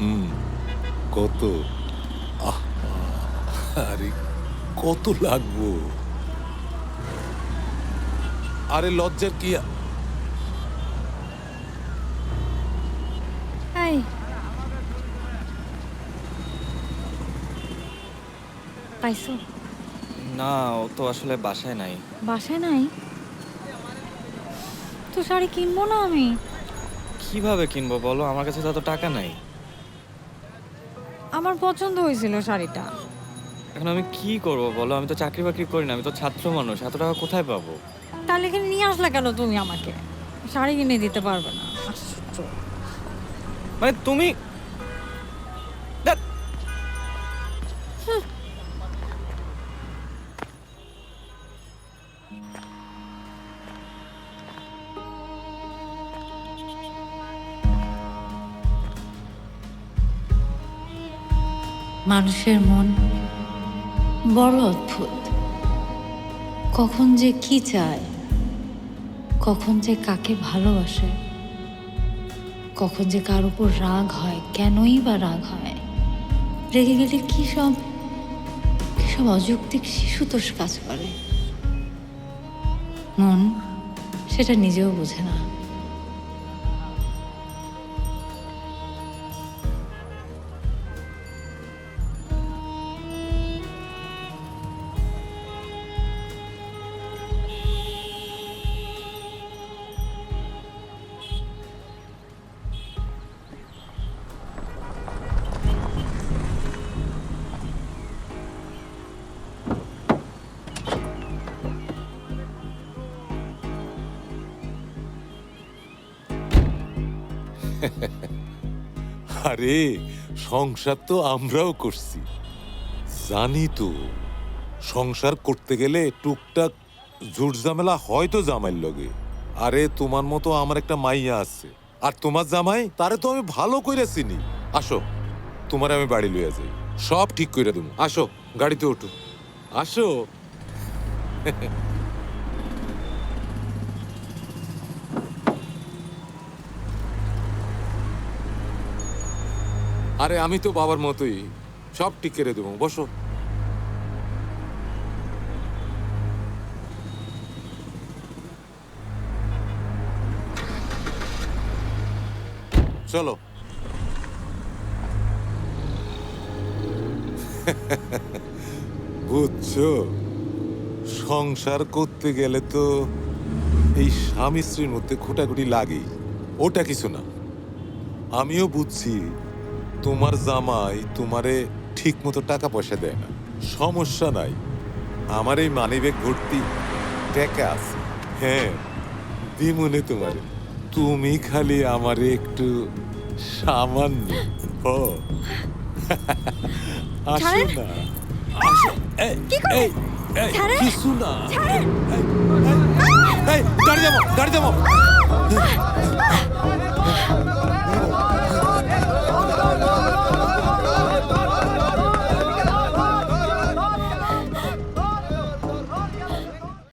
হুম কত? আহ, আরে কত লাগবো? আরে লজ্জার কি পাইছো? না ও তো আসলে বাসায় নাই। বাসায় নাই? তো শাড়ি কিনবো না আমি? কীভাবে কিনবো বলো? আমার কাছে তো টাকা নাই। আমার পছন্দ হয়েছিল শাড়িটা। এখন আমি কি করব বলো? আমি তো চাকরি বাকরি করি না আমি তো ছাত্র মানুষ এত টাকা কোথায় পাবো? তাহলে এখানে নিয়ে আসলে কেন তুমি আমাকে? শাড়ি কিনে দিতে পারবে না আশ্চর্য। মানে তুমি মানুষের মন বড় অদ্ভুত। কখন যে কি চায়, কখন যে কাকে ভালোবাসে, কখন যে কার উপর রাগ হয়, কেনই বা রাগ হয়, রেগে গেলে কি সব কি সব অযৌক্তিক শিশুতোষ কাজ করে? মন সেটা নিজেও বোঝে না। আরে, সংসার তো আমরাও করছি। জানি তো, সংসার করতে গেলে টুকটাক ঝুট ঝামেলা হয়তো জামাইর লগে। আরে, তোমার মতো আমার একটা মাইয়া আছে। আর তোমার জামাই, তারে তো আমি ভালো কইরা চিনি। আসো, তোমার আমি বাড়ি লইয়া যাই। সব ঠিক কইরা দেবো আসো, গাড়িতে ওঠো আসো। আরে আমি তো বাবার মতোই। সব ঠিক করে দেবো, বসো। চলো। বুঝছ? সংসার করতে গেলে তো এই স্বামী স্ত্রীর মধ্যে খুঁটাখুটি লাগেই। ওটা কিছু না। আমিও বুঝছি তোমার জামাই তোমারে ঠিক মতো টাকা পয়সা দেয় না। সমস্যা নাই। আমার এই মানিব্যাগ ভর্তি টাকা আছে। হ্যাঁ দিমনে তোমারে। তুমি খালি আমারে একটু সামান্য হ। আসো না। আসো। কিছু না। এই, এই,